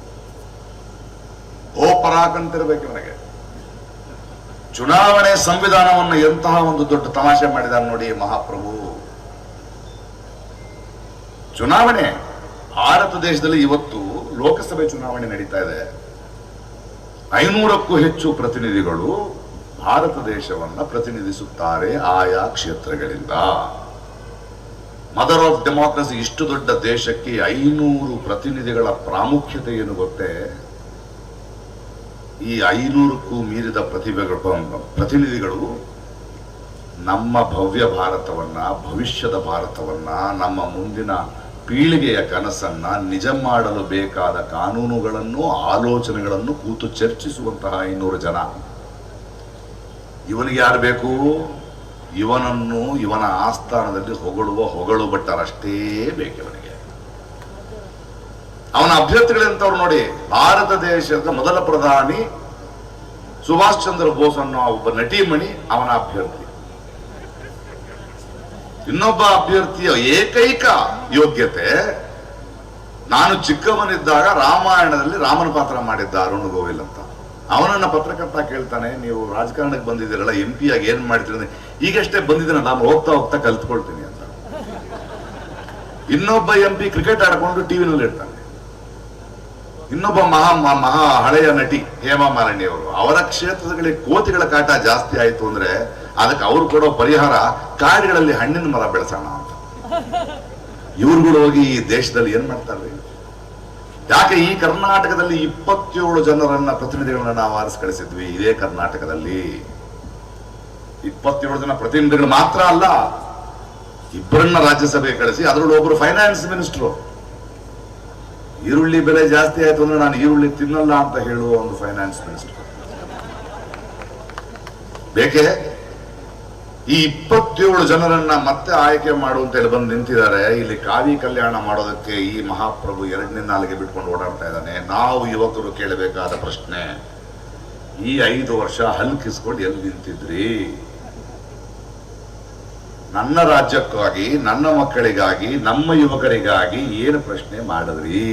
ಓಪರಾಕಂತಿರ್ಬೇಕು ನನಗೆ ಚುನಾವಣೆ ಸಂವಿಧಾನವನ್ನು ಎಂತಹ ಒಂದು ದೊಡ್ಡ ತಮಾಷೆ ಮಾಡಿದ ನೋಡಿ ಮಹಾಪ್ರಭು. ಚುನಾವಣೆ ಭಾರತ ದೇಶದಲ್ಲಿ ಇವತ್ತು ಲೋಕಸಭೆ ಚುನಾವಣೆ ನಡೀತಾ ಇದೆ. ಐನೂರಕ್ಕೂ ಹೆಚ್ಚು ಪ್ರತಿನಿಧಿಗಳು ಭಾರತ ದೇಶವನ್ನ ಪ್ರತಿನಿಧಿಸುತ್ತಾರೆ ಆಯಾ ಕ್ಷೇತ್ರಗಳಿಂದ. ಮದರ್ ಆಫ್ ಡೆಮಾಕ್ರಸಿ ಇಷ್ಟು ದೊಡ್ಡ ದೇಶಕ್ಕೆ ಐನೂರು ಪ್ರತಿನಿಧಿಗಳ ಪ್ರಾಮುಖ್ಯತೆ ಏನು ಗೊತ್ತೇ? ಈ ಐನೂರಕ್ಕೂ ಮೀರಿದ ಪ್ರತಿಭೆಗಳು, ಪ್ರತಿನಿಧಿಗಳು ನಮ್ಮ ಭವ್ಯ ಭಾರತವನ್ನ, ಭವಿಷ್ಯದ ಭಾರತವನ್ನ, ನಮ್ಮ ಮುಂದಿನ ಪೀಳಿಗೆಯ ಕನಸನ್ನ ನಿಜ ಮಾಡಲು ಬೇಕಾದ ಕಾನೂನುಗಳನ್ನು ಆಲೋಚನೆಗಳನ್ನು ಕೂತು ಚರ್ಚಿಸುವಂತಹ ಇನ್ನೂರು ಜನ. ಇವನಿಗೆ ಯಾರು ಬೇಕು? ಇವನನ್ನು ಇವನ ಆಸ್ಥಾನದಲ್ಲಿ ಹೊಗಳುವ ಹೊಗಳು ಭಟ್ಟರಷ್ಟೇ ಬೇಕು ಇವನಿಗೆ. ಅವನ ಅಭ್ಯರ್ಥಿಗಳಂತವ್ರು ನೋಡಿ? ಭಾರತ ದೇಶದ ಮೊದಲ ಪ್ರಧಾನಿ ಸುಭಾಷ್ ಚಂದ್ರ ಬೋಸ್ ಅನ್ನೋ ಒಬ್ಬ ನಟಿಮಣಿ ಅವನ ಅಭ್ಯರ್ಥಿ. ಇನ್ನೊಬ್ಬ ಅಭ್ಯರ್ಥಿಯ ಏಕೈಕ ಯೋಗ್ಯತೆ, ನಾನು ಚಿಕ್ಕವನಿದ್ದಾಗ ರಾಮಾಯಣದಲ್ಲಿ ರಾಮನ ಪಾತ್ರ ಮಾಡಿದ್ದ ಅರುಣ್ ಗೋವಿಲ್ ಅಂತ ಅವನನ್ನ ಪತ್ರಕರ್ತ ಕೇಳ್ತಾನೆ, ನೀವು ರಾಜಕಾರಣಕ್ಕೆ ಬಂದಿದ್ದೀರಲ್ಲ ಎಂ ಪಿ ಆಗಿ ಏನ್ ಮಾಡ್ತೀರಿ ಈಗಷ್ಟೇ ಬಂದಿದ್ದೀನಿ, ನಾನು ಹೋಗ್ತಾ ಹೋಗ್ತಾ ಕಲ್ತ್ಕೊಳ್ತೀನಿ ಅಂತ. ಇನ್ನೊಬ್ಬ ಎಂ ಪಿ ಕ್ರಿಕೆಟ್ ಆಡ್ಕೊಂಡು ಟಿವಿನಲ್ಲಿ ಇರ್ತಾನೆ. ಇನ್ನೊಬ್ಬ ಮಹಾ ಮಹಾ ಹಳೆಯ ನಟಿ ಹೇಮಾ ಮಾಲಿನಿ ಅವರು ಅವರ ಕ್ಷೇತ್ರಗಳಿಗೆ ಕೋತಿಗಳ ಕಾಟ ಜಾಸ್ತಿ ಆಯ್ತು ಅಂದ್ರೆ ಅದಕ್ಕೆ ಅವ್ರು ಕೊಡೋ ಪರಿಹಾರ ಕಾಡುಗಳಲ್ಲಿ ಹಣ್ಣಿನ ಮರ ಬೆಳೆಸೋಣ ಅಂತ. ಇವ್ರುಗಳು ಹೋಗಿ ಈ ದೇಶದಲ್ಲಿ ಏನ್ ಮಾಡ್ತಾರೆ? ಯಾಕೆ ಈ ಕರ್ನಾಟಕದಲ್ಲಿ ಇಪ್ಪತ್ತೇಳು ಜನರನ್ನ ಪ್ರತಿನಿಧಿಗಳನ್ನ ನಾವು ಆರಿಸಿ ಕಳಿಸಿದ್ವಿ ಇದೇ ಕರ್ನಾಟಕದಲ್ಲಿ? ಇಪ್ಪತ್ತೇಳು ಜನ ಪ್ರತಿನಿಧಿಗಳು ಮಾತ್ರ ಅಲ್ಲ, ಇಬ್ಬರನ್ನ ರಾಜ್ಯಸಭೆ ಕಳಿಸಿ ಅದರಲ್ಲಿ ಒಬ್ಬರು ಫೈನಾನ್ಸ್ ಮಿನಿಸ್ಟ್ರು ಈರುಳ್ಳಿ ಬೆಲೆ ಜಾಸ್ತಿ ಆಯ್ತು ಅಂದ್ರೆ ನಾನು ಈರುಳ್ಳಿ ತಿನ್ನಲ್ಲ ಅಂತ ಹೇಳುವ ಒಂದು ಫೈನಾನ್ಸ್ ಮಿನಿಸ್ಟರ್ ಬೇಕೆ? ಈ ಇಪ್ಪತ್ತೇಳು ಜನರನ್ನ ಮತ್ತೆ ಆಯ್ಕೆ ಮಾಡುವಂತ ಹೇಳಿ ಬಂದು ನಿಂತಿದ್ದಾರೆ. ಇಲ್ಲಿ ಕಾವಿ ಕಲ್ಯಾಣ ಮಾಡೋದಕ್ಕೆ ಈ ಮಹಾಪ್ರಭು ಎರಡನೇ ನಾಲಿಗೆ ಬಿಟ್ಕೊಂಡು ಓಡಾಡ್ತಾ ಇದ್ದಾನೆ. ನಾವು ಯುವಕರು ಕೇಳಬೇಕಾದ ಪ್ರಶ್ನೆ, ಈ ಐದು ವರ್ಷ ಹಲ್ಕಿಸ್ಕೊಂಡು ಎಲ್ಲಿ ನಿಂತಿದ್ರಿ? ನನ್ನ ರಾಜ್ಯಕ್ಕಾಗಿ, ನನ್ನ ಮಕ್ಕಳಿಗಾಗಿ, ನಮ್ಮ ಯುವಕರಿಗಾಗಿ ಏನು ಪ್ರಶ್ನೆ ಮಾಡಿದ್ರಿ?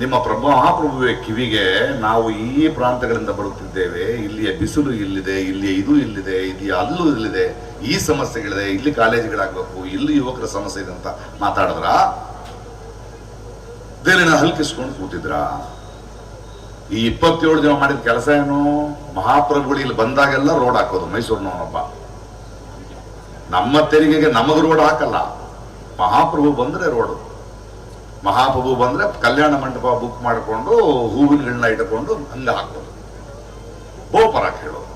ನಿಮ್ಮ ಪ್ರಭು ಮಹಾಪ್ರಭುವೆ, ಕಿವಿಗೆ ನಾವು ಈ ಪ್ರಾಂತಗಳಿಂದ ಬರುತ್ತಿದ್ದೇವೆ. ಇಲ್ಲಿಯ ಬಿಸಿಲು ಇಲ್ಲಿದೆ, ಇಲ್ಲಿಯ ಇದು ಇಲ್ಲಿದೆ, ಇಲ್ಲಿಯ ಅಲ್ಲೂ ಇಲ್ಲಿದೆ. ಈ ಸಮಸ್ಯೆಗಳಿದೆ, ಇಲ್ಲಿ ಕಾಲೇಜುಗಳಾಗಬೇಕು, ಇಲ್ಲಿ ಯುವಕರ ಸಮಸ್ಯೆ ಇದೆ ಅಂತ ಮಾತಾಡಿದ್ರ? ದೇಲಿನ ಹಲ್ಕಿಸ್ಕೊಂಡು ಕೂತಿದ್ರ? ಈ ಇಪ್ಪತ್ತೇಳು ಜನ ಮಾಡಿದ ಕೆಲಸ ಏನು? ಮಹಾಪ್ರಭುಗಳು ಇಲ್ಲಿ ಬಂದಾಗೆಲ್ಲ ರೋಡ್ ಹಾಕೋದು, ಮೈಸೂರಿನವನೊಬ್ಬ. ನಮ್ಮ ತೆರಿಗೆಗೆ ನಮಗೆ ರೋಡ್ ಹಾಕಲ್ಲ. ಮಹಾಪ್ರಭು ಬಂದ್ರೆ ರೋಡು. ಮಹಾಪ್ರಭು ಬಂದ್ರೆ ಕಲ್ಯಾಣ ಮಂಟಪ ಬುಕ್ ಮಾಡಿಕೊಂಡು ಹೂವಿನಗಳನ್ನ ಇಟ್ಟುಕೊಂಡು ಹಂಗ ಹಾಕೋದು ಗೋಪರ ಕೇಳೋದು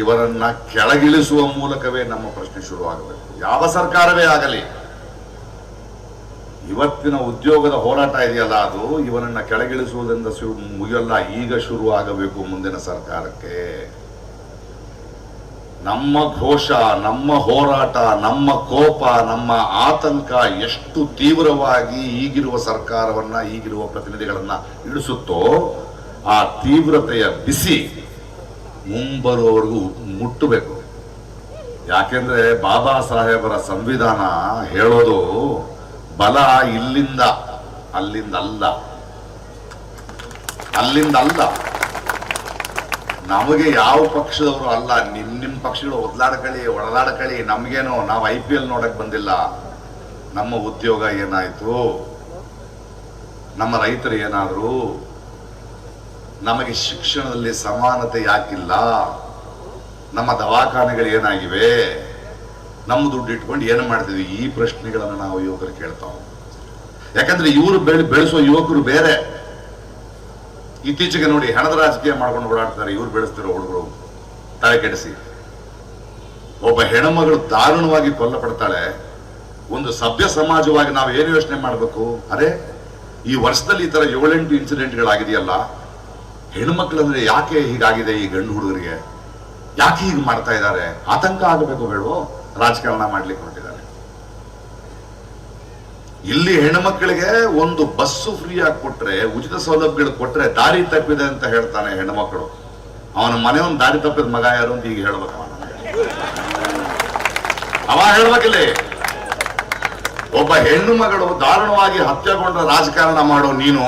ಇವರನ್ನ ಕೆಳಗಿಳಿಸುವ ಮೂಲಕವೇ ನಮ್ಮ ಪ್ರಶ್ನೆ ಶುರುವಾಗಬೇಕು. ಯಾವ ಸರ್ಕಾರವೇ ಆಗಲಿ. ಇವತ್ತಿನ ಉದ್ಯೋಗದ ಹೋರಾಟ ಇದೆಯಲ್ಲ ಅದು, ಇವನನ್ನ ಕೆಳಗಿಳಿಸುವುದರಿಂದ ಮುಗಿಯಲ್ಲ, ಈಗ ಶುರು ಆಗಬೇಕು ಮುಂದಿನ ಸರ್ಕಾರಕ್ಕೆ. ನಮ್ಮ ಘೋಷ, ನಮ್ಮ ಹೋರಾಟ, ನಮ್ಮ ಕೋಪ, ನಮ್ಮ ಆತಂಕ ಎಷ್ಟು ತೀವ್ರವಾಗಿ ಈಗಿರುವ ಸರ್ಕಾರವನ್ನ, ಈಗಿರುವ ಪ್ರತಿನಿಧಿಗಳನ್ನ ಇಳಿಸುತ್ತೋ ಆ ತೀವ್ರತೆಯ ಬಿಸಿ ಮುಂಬರುವವರೆಗೂ ಮುಟ್ಟಬೇಕು. ಯಾಕೆಂದ್ರೆ ಬಾಬಾ ಸಾಹೇಬರ ಸಂವಿಧಾನ ಹೇಳೋದು ಬಲ ಇಲ್ಲಿಂದ ಅಲ್ಲಿಂದ ಅಲ್ಲ ಅಲ್ಲಿಂದ ಅಲ್ಲ ನಮಗೆ ಯಾವ ಪಕ್ಷದವರು ಅಲ್ಲ, ನಿಮ್ ನಿಮ್ ಪಕ್ಷಗಳು ಒದ್ಲಾಡ್ಕಳಿ ಒಡದಾಡ್ಕಳಿ ನಮ್ಗೇನು ನಾವು ಐ ಪಿ ಎಲ್ ನೋಡಕ್ ಬಂದಿಲ್ಲ. ನಮ್ಮ ಉದ್ಯೋಗ ಏನಾಯ್ತು? ನಮ್ಮ ರೈತರು ಏನಾದ್ರು? ನಮಗೆ ಶಿಕ್ಷಣದಲ್ಲಿ ಸಮಾನತೆ ಯಾಕಿಲ್ಲ? ನಮ್ಮ ದವಾಖಾನೆಗಳು ಏನಾಗಿವೆ? ನಮ್ಮ ದುಡ್ಡು ಇಟ್ಕೊಂಡು ಏನು ಮಾಡ್ತೀವಿ? ಈ ಪ್ರಶ್ನೆಗಳನ್ನು ನಾವು ಯುವಕರು ಕೇಳ್ತಾವ ಯಾಕಂದ್ರೆ ಇವರು ಬೆಳೆ ಬೆಳೆಸುವ ಯುವಕರು ಬೇರೆ. ಇತ್ತೀಚೆಗೆ ನೋಡಿ ಹಣದ ರಾಜಕೀಯ ಮಾಡ್ಕೊಂಡು ಓಡಾಡ್ತಾರೆ, ಇವ್ರು ಬೆಳೆಸ್ತಿರೋ ಹುಡುಗರು. ತಲೆ ಕೆಡಿಸಿ. ಒಬ್ಬ ಹೆಣ್ಮಗಳು ದಾರುಣವಾಗಿ ಕೊಲ್ಲಪಡ್ತಾಳೆ ಒಂದು ಸಭ್ಯ ಸಮಾಜವಾಗಿ ನಾವು ಏನು ಯೋಚನೆ ಮಾಡಬೇಕು? ಅರೆ, ಈ ವರ್ಷದಲ್ಲಿ ಈ ತರ ಏಳೆಂಟು ಇನ್ಸಿಡೆಂಟ್ಗಳಾಗಿದೆಯಲ್ಲ ಹೆಣ್ಮಕ್ಳಂದ್ರೆ ಯಾಕೆ ಹೀಗಾಗಿದೆ ಈ ಗಂಡು ಹುಡುಗರಿಗೆ? ಯಾಕೆ ಹೀಗೆ ಮಾಡ್ತಾ ಇದ್ದಾರೆ? ಆತಂಕ ಆಗಬೇಕು ಬೇಡವೋ? ರಾಜಕಾರಣ ಮಾಡ್ಲಿಕ್ಕೆ ಇಲ್ಲಿ ಹೆಣ್ಮಕ್ಳಿಗೆ ಒಂದು ಬಸ್ಸು ಫ್ರೀ ಆಗಿ ಕೊಟ್ರೆ, ಉಚಿತ ಸೌಲಭ್ಯಗಳು ಕೊಟ್ರೆ ದಾರಿ ತಪ್ಪಿದೆ ಅಂತ ಹೇಳ್ತಾನೆ ಹೆಣ್ಮಕ್ಳು. ಅವನ ಮನೆ ಒಂದು ದಾರಿ ತಪ್ಪಿದ ಮಗ ಯಾರು ಅಂತ ಈಗ ಹೇಳ್ಬೇಕು ಅವ ಹೇಳ್ಬೇಕಿಲ್ಲಿ? ಒಬ್ಬ ಹೆಣ್ಣು ಮಗಳು ದಾರುಣವಾಗಿ ಹತ್ಯೆಗೊಂಡ ರಾಜಕಾರಣ ಮಾಡೋ ನೀನು,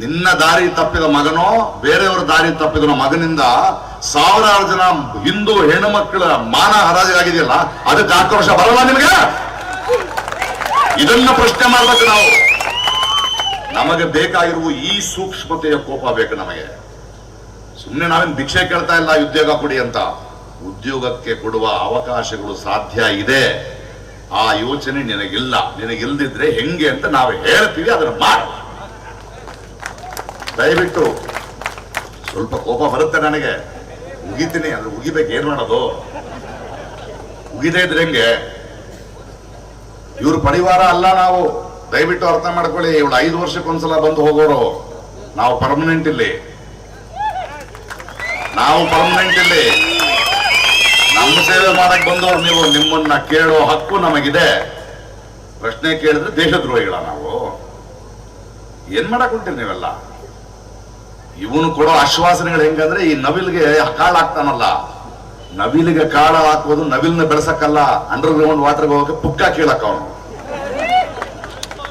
ನಿನ್ನ ದಾರಿ ತಪ್ಪಿದ ಮಗನೋ, ಬೇರೆಯವರ ದಾರಿ ತಪ್ಪಿದ ಮಗನಿಂದ ಸಾವಿರಾರು ಜನ ಹಿಂದೂ ಹೆಣ್ಣು ಮಕ್ಕಳ ಮಾನ ಹರಾಜಾಗಿದೆಯಲ್ಲ ಅದಕ್ಕೆ ಆಕ್ರೋಶ ಬರಲ್ಲ ನಿಮಗೆ ಇದನ್ನ ಪ್ರಶ್ನೆ ಮಾಡ್ಬೇಕು ನಾವು. ನಮಗೆ ಬೇಕಾಗಿರುವ ಈ ಸೂಕ್ಷ್ಮತೆಯ ಕೋಪ ಬೇಕು ನಮಗೆ. ಸುಮ್ಮನೆ ನಾವೇನು ಭಿಕ್ಷೆ ಕೇಳ್ತಾ ಇಲ್ಲ ಉದ್ಯೋಗ ಕೊಡಿ ಅಂತ. ಉದ್ಯೋಗಕ್ಕೆ ಕೊಡುವ ಅವಕಾಶಗಳು ಸಾಧ್ಯ ಇದೆ. ಆ ಯೋಚನೆ ನಿನಗಿಲ್ಲ. ನಿನಗಿಲ್ದಿದ್ರೆ ಹೆಂಗೆ ಅಂತ ನಾವು ಹೇಳ್ತೀವಿ, ಅದನ್ನ ಮಾಡಿ. ದಯವಿಟ್ಟು ಸ್ವಲ್ಪ ಕೋಪ ಬರುತ್ತೆ ನನಗೆ. ಉಗಿತೀನಿ ಅಂದ್ರೆ ಉಗಿಬೇಕು ಏನ್ ಮಾಡೋದು? ಉಗಿದೇ ಇದ್ರೆ ಹೆಂಗೆ? ಇವ್ರ ಪರಿವಾರ ಅಲ್ಲ ನಾವು. ದಯವಿಟ್ಟು ಅರ್ಥ ಮಾಡ್ಕೊಳ್ಳಿ ಇವಳು ಐದು ವರ್ಷಕ್ಕೊಂದ್ಸಲ ಬಂದು ಹೋಗೋರು. ನಾವು ಪರ್ಮನೆಂಟ್ ಇಲ್ಲಿ. ನಾವು ಪರ್ಮನೆಂಟ್ ಇಲ್ಲಿ. ನಮ್ಮ ಸೇವೆ ಮಾಡಕ್ ಬಂದವ್ರು ನೀವು, ನಿಮ್ಮನ್ನ ಕೇಳೋ ಹಕ್ಕು ನಮಗಿದೆ. ಪ್ರಶ್ನೆ ಕೇಳಿದ್ರೆ ದೇಶದ್ರೋಹಿಗಳ ನಾವು. ಏನ್ ಮಾಡಕ್ ಹೊಂಟಿರಿ ನೀವೆಲ್ಲ? ಇವನು ಕೊಡೋ ಆಶ್ವಾಸನೆಗಳು ಹೆಂಗಂದ್ರೆ ಈ ನವಿಲ್ಗೆ ಕಾಳಾಗ್ತಾನಲ್ಲ ನವಿಲಿಗೆ ಕಾಳ ಹಾಕೋದು ನವಿಲ್ನ ಬೆಳೆಸಕ್ಕಲ್ಲ ಅಂಡರ್ ಗ್ರೌಂಡ್ ವಾಟರ್ಗೆ ಹೋಗಕ್ಕೆ ಪುಕ್ಕ ಕೀಳಕ್ಕ ಅವನು.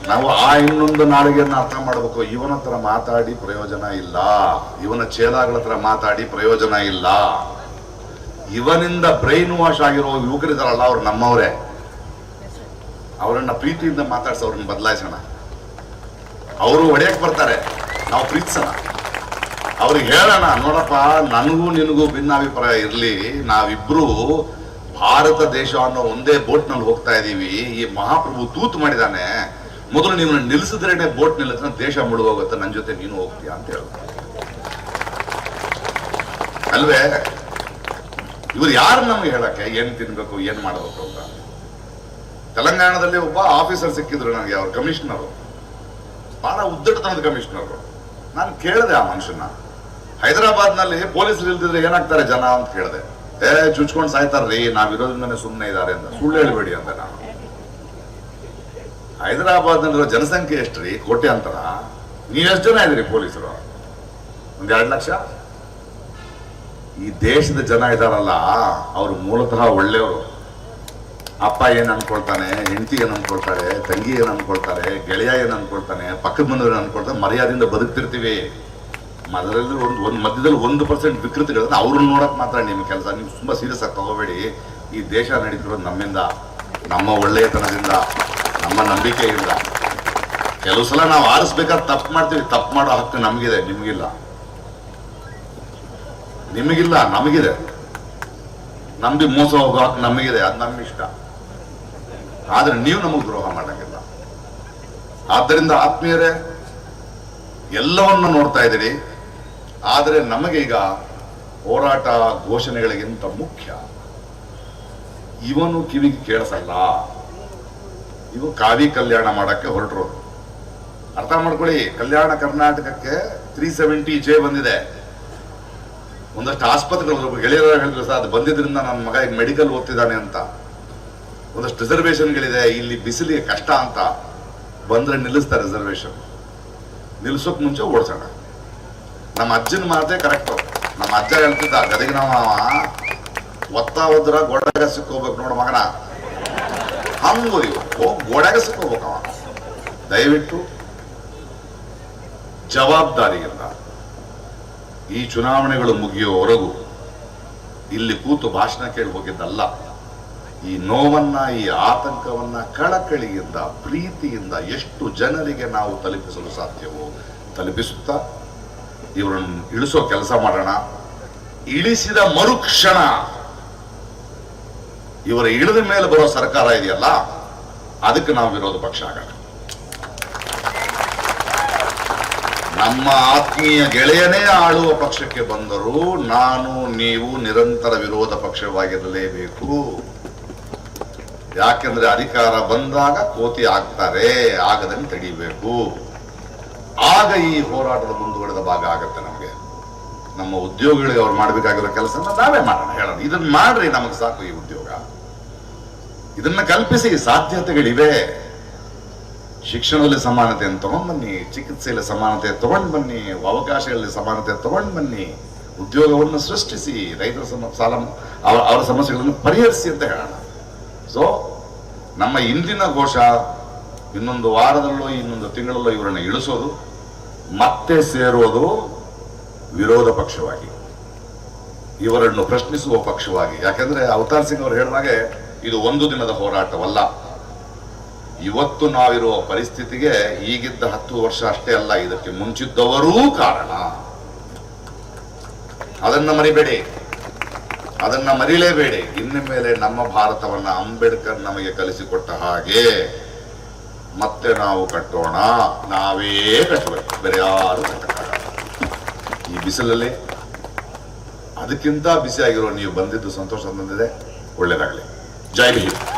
ನಾವು ಆ ಇನ್ನೊಂದು ನಾಳಿಗೆಯನ್ನ ಅರ್ಥ ಮಾಡಬೇಕು. ಇವನ ಹತ್ರ ಮಾತಾಡಿ ಪ್ರಯೋಜನ ಇಲ್ಲ. ಇವನ ಚೇಲಾಗಳ ಹತ್ರ ಮಾತಾಡಿ ಪ್ರಯೋಜನ ಇಲ್ಲ. ಇವನಿಂದ ಬ್ರೈನ್ ವಾಶ್ ಆಗಿರೋ ಯುವಕರಿದಾರಲ್ಲ ಅವ್ರು ನಮ್ಮವರೇ. ಅವರನ್ನ ಪ್ರೀತಿಯಿಂದ ಮಾತಾಡ್ಸ ಅವ್ರನ್ನ ಬದಲಾಯಿಸೋಣ. ಅವರು ಹೊಡೆಯಕ್ ಬರ್ತಾರೆ. ನಾವು ಪ್ರೀತಿಸೋಣ. ಅವ್ರಿಗೆ ಹೇಳೋಣ, ನೋಡಪ್ಪ, ನನಗೂ ನಿನಗೂ ಭಿನ್ನಾಭಿಪ್ರಾಯ ಇರಲಿ. ನಾವಿಬ್ರು ಭಾರತ ದೇಶ ಅನ್ನೋ ಒಂದೇ ಬೋಟ್ನಲ್ಲಿ ಹೋಗ್ತಾ ಇದ್ದೀವಿ ಈ ಮಹಾಪ್ರಭು ತೂತು ಮಾಡಿದಾನೆ. ಮೊದಲು ನಿಮ್ಮನ್ನ ನಿಲ್ಲಿಸಿದ್ರೇನೆ ಬೋಟ್ ನಿಲ್ಲಿದ್ರೆ ದೇಶ ಮುಳುಗೋಗುತ್ತೆ. ನನ್ನ ಜೊತೆ ನೀನು ಹೋಗ್ತೀಯ ಅಂತ ಹೇಳ. ಅಲ್ವೇ? ಇವ್ರು ಯಾರು ನಮ್ಗೆ ಹೇಳಕ್ಕೆ? ಏನ್ ತಿನ್ಬೇಕು, ಏನ್ ಮಾಡಬೇಕು ಅಂತ? ತೆಲಂಗಾಣದಲ್ಲಿ ಒಬ್ಬ ಆಫೀಸರ್ ಸಿಕ್ಕಿದ್ರು ನನಗೆ, ಅವ್ರ ಕಮಿಷನರು. ಬಹಳ ಉದ್ದಟತನದ ಕಮಿಷನರು. ನಾನು ಕೇಳಿದೆ ಆ ಮನುಷ್ಯನ ಹೈದರಾಬಾದ್ನಲ್ಲಿ ಪೊಲೀಸರು ಇಲ್ದಿದ್ರೆ ಏನಾಗ್ತಾರೆ ಜನ ಅಂತ ಕೇಳಿದೆ. ಏ, ಚುಚ್ಕೊಂಡು ಸಾಯ್ತಾರ್ರಿ, ನಾವ್ ಇರೋದ್ರಿಂದನೇ ಸುಮ್ಮನೆ ಇದ್ದಾರೆ ಅಂತ. ಸುಳ್ಳು ಹೇಳ್ಬೇಡಿ ಅಂತ ನಾನು. ಹೈದರಾಬಾದ್ ನಲ್ಲಿರೋ ಜನಸಂಖ್ಯೆ ಎಷ್ಟ್ರಿ? ಕೋಟೆ ಅಂತರ. ನೀವ್ ಎಷ್ಟು ಜನ ಇದ್ರಿ ಪೊಲೀಸರು? ಒಂದ್ ಎರಡ್ ಲಕ್ಷ? ಈ ದೇಶದ ಜನ ಇದಾರಲ್ಲ, ಅವ್ರು ಮೂಲತಃ ಒಳ್ಳೆಯವರು. ಅಪ್ಪ ಏನ್ ಅನ್ಕೊಳ್ತಾನೆ, ಹೆಂಡತಿ ಏನ್ ಅನ್ಕೊಳ್ತಾರೆ ತಂಗಿ ಏನ್ ಅನ್ಕೊಳ್ತಾರೆ ಗೆಳೆಯ ಏನ್ ಅನ್ಕೊಳ್ತಾನೆ, ಪಕ್ಕದ ಮನೆಯವ್ರು ಅನ್ಕೊಳ್ತಾರೆ ಮರ್ಯಾದೆಯಿಂದ ಬದುಕ್ತಿರ್ತೀವಿ. ಅದರಲ್ಲಿ ಒಂದು ಒಂದು ಮಧ್ಯದಲ್ಲಿ ಒಂದು ಪರ್ಸೆಂಟ್ ವಿಕೃತಿಗಳನ್ನ ಅವ್ರನ್ನ ನೋಡೋಕೆ ಮಾತ್ರ ನಿಮ್ಮ ಕೆಲಸ. ನೀವು ತುಂಬಾ ಸೀರಿಯಸ್ ಆಗಿ ತಗೋಬೇಡಿ. ಈ ದೇಶ ನಡೀತಿರೋದು ನಮ್ಮಿಂದ, ನಮ್ಮ ಒಳ್ಳೆಯತನದಿಂದ, ನಮ್ಮ ನಂಬಿಕೆಯಿಂದ. ಕೆಲವು ಸಲ ನಾವು ಆರಿಸ್ಬೇಕಾದ್ರೆ ತಪ್ಪು ಮಾಡ್ತೀವಿ. ತಪ್ಪು ಮಾಡೋ ಹಕ್ಕು ನಮಗಿದೆ, ನಿಮಗಿಲ್ಲ. ನಿಮಗಿಲ್ಲ, ನಮಗಿದೆ. ನಂಬಿ ಮೋಸ ಹೋಗೋ ಹಕ್ಕು ನಮಗಿದೆ, ಅದು ನಮ್ಮ ಇಷ್ಟ. ಆದ್ರೆ ನೀವು ನಮಗೆ ದ್ರೋಹ ಮಾಡೋಕ್ಕಿಲ್ಲ. ಆದ್ದರಿಂದ ಆತ್ಮೀಯರೇ, ಎಲ್ಲವನ್ನು ನೋಡ್ತಾ ಇದ್ದೀರಿ. ಆದರೆ ನಮಗೆ ಈಗ ಹೋರಾಟ ಘೋಷಣೆಗಳಿಗಿಂತ ಮುಖ್ಯ. ಇವನು ಕಿವಿಗೆ ಕೇಳಿಸಲ್ಲ. ಇವು ಕಾವಿ ಕಲ್ಯಾಣ ಮಾಡೋಕ್ಕೆ ಹೊರಟರು. ಅರ್ಥ ಮಾಡ್ಕೊಳ್ಳಿ, ಕಲ್ಯಾಣ ಕರ್ನಾಟಕಕ್ಕೆ ತ್ರೀ ಸೆವೆಂಟಿ ಜೆ ಬಂದಿದೆ. ಒಂದಷ್ಟು ಆಸ್ಪತ್ರೆಗಳು ಗೆಳೆಯರ ಹೇಳಿದ್ರು ಸರ್, ಅದು ಬಂದಿದ್ರಿಂದ ನನ್ನ ಮಗ ಈಗ ಮೆಡಿಕಲ್ ಓದ್ತಿದ್ದಾನೆ ಅಂತ. ಒಂದಷ್ಟು ರಿಸರ್ವೇಷನ್ಗಳಿದೆ ಇಲ್ಲಿ ಬಿಸಿಲಿಗೆ ಕಷ್ಟ ಅಂತ ಬಂದರೆ ನಿಲ್ಲಿಸ್ತಾರೆ ರಿಸರ್ವೇಷನ್ ನಿಲ್ಲಿಸೋಕೆ ಮುಂಚೆ ಓಡಿಸೋಣ. ನಮ್ಮ ಅಜ್ಜನ ಮಾತೇ ಕರೆಕ್ಟ್ ನಮ್ಮ ಅಜ್ಜ ಹೇಳ್ತಿದ್ದ ಗದಗಿನವ ಒತ್ತ ಒದ್ರ ಗೋಡಾಗ ಸಿಕ್ಕೋಬೇಕು ನೋಡು ಮಗನ. ಹಂಗು ಇವು ಗೋಡಾಗ ಸಿಕ್ಕೋಬೇಕವ ದಯವಿಟ್ಟು ಜವಾಬ್ದಾರಿಯಿಂದ ಈ ಚುನಾವಣೆಗಳು ಮುಗಿಯುವವರೆಗೂ ಇಲ್ಲಿ ಕೂತು ಭಾಷಣ ಕೇಳಿ ಹೋಗಿದ್ದಲ್ಲ. ಈ ನೋವನ್ನ, ಈ ಆತಂಕವನ್ನ ಕಳಕಳಿಯಿಂದ, ಪ್ರೀತಿಯಿಂದ ಎಷ್ಟು ಜನರಿಗೆ ನಾವು ತಲುಪಿಸಲು ಸಾಧ್ಯವೋ, ತಲುಪಿಸುತ್ತಾ ಇವರನ್ನು ಇಳಿಸೋ ಕೆಲಸ ಮಾಡೋಣ. ಇಳಿಸಿದ ಮರುಕ್ಷಣ. ಇವರ ಇಳಿದ ಮೇಲೆ ಬರೋ ಸರ್ಕಾರ ಇದೆಯಲ್ಲ, ಅದಕ್ಕೆ ನಾವು ವಿರೋಧ ಪಕ್ಷ ಆಗೋಣ ನಮ್ಮ ಆತ್ಮೀಯ ಗೆಳೆಯನೇ ಆಳುವ ಪಕ್ಷಕ್ಕೆ ಬಂದರೂ ನಾನು, ನೀವು ನಿರಂತರ ವಿರೋಧ ಪಕ್ಷವಾಗಿರಲೇಬೇಕು. ಯಾಕೆಂದ್ರೆ ಅಧಿಕಾರ ಬಂದಾಗ ಕೋತಿ ಆಗ್ತಾರೆ ಆಗದನ್ನು ತಡಿಬೇಕು ಆಗ ಈ ಹೋರಾಟದ ಮುಂದುವರೆದ ಭಾಗ ಆಗತ್ತೆ ನಮಗೆ. ನಮ್ಮ ಉದ್ಯೋಗಿಗಳಿಗೆ ಅವ್ರು ಮಾಡಬೇಕಾಗಿರೋ ಕೆಲಸ ನಾವೇ ಮಾಡೋಣ, ಹೇಳೋಣ. ಇದನ್ನ ಮಾಡ್ರಿ, ನಮಗೆ ಸಾಕು ಈ ಉದ್ಯೋಗ. ಇದನ್ನ ಕಲ್ಪಿಸಿ ಸಾಧ್ಯತೆಗಳಿವೆ. ಶಿಕ್ಷಣದಲ್ಲಿ ಸಮಾನತೆಯನ್ನು ತಗೊಂಡ್ ಬನ್ನಿ ಚಿಕಿತ್ಸೆಯಲ್ಲಿ ಸಮಾನತೆ ತಗೊಂಡ್ ಬನ್ನಿ ಅವಕಾಶಗಳಲ್ಲಿ ಸಮಾನತೆ ತಗೊಂಡ್ ಬನ್ನಿ ಉದ್ಯೋಗವನ್ನು ಸೃಷ್ಟಿಸಿ, ರೈತರ ಸಮ, ಸಾಲ ಅವರ ಸಮಸ್ಯೆಗಳನ್ನು ಪರಿಹರಿಸಿ ಅಂತ ಹೇಳೋಣ. ಸೊ ನಮ್ಮ ಇಂದಿನ ಘೋಷ ಇನ್ನೊಂದು ವಾರದಲ್ಲೋ, ಇನ್ನೊಂದು ತಿಂಗಳಲ್ಲೋ ಇವರನ್ನು ಇಳಿಸೋದು, ಮತ್ತೆ ಸೇರೋದು ವಿರೋಧ ಪಕ್ಷವಾಗಿ. ಇವರನ್ನು ಪ್ರಶ್ನಿಸುವ ಪಕ್ಷವಾಗಿ. ಯಾಕಂದ್ರೆ ಅವತಾರ್ ಸಿಂಗ್ ಅವರು ಹೇಳಿದಾಗೆ ಇದು ಒಂದು ದಿನದ ಹೋರಾಟವಲ್ಲ. ಇವತ್ತು ನಾವಿರುವ ಪರಿಸ್ಥಿತಿಗೆ ಈಗಿದ್ದ ಹತ್ತು ವರ್ಷ ಅಷ್ಟೇ ಅಲ್ಲ, ಇದಕ್ಕೆ ಮುಂಚಿದ್ದವರೂ ಕಾರಣ. ಅದನ್ನ ಮರಿಬೇಡಿ. ಅದನ್ನ ಮರಿಲೇಬೇಡಿ. ಇನ್ನು ಮೇಲೆ ನಮ್ಮ ಭಾರತವನ್ನ ಅಂಬೇಡ್ಕರ್ ನಮಗೆ ಕಲಿಸಿಕೊಟ್ಟ ಹಾಗೆ ಮತ್ತೆ ನಾವು ಕಟ್ಟೋಣ. ನಾವೇ ಕಟ್ಟಬೇಕು. ಬೇರೆ ಯಾರು ಕಟ್ಟಕ್ಕಾಗಲ್ಲ. ಈ ಬಿಸಿಲಲ್ಲಿ ಅದಕ್ಕಿಂತ ಬಿಸಿಯಾಗಿರೋ ನೀವು ಬಂದಿದ್ದು ಸಂತೋಷ ತಂದಿದೆ. ಒಳ್ಳೇದಾಗಲಿ. ಜೈ ಹಿಂದ್.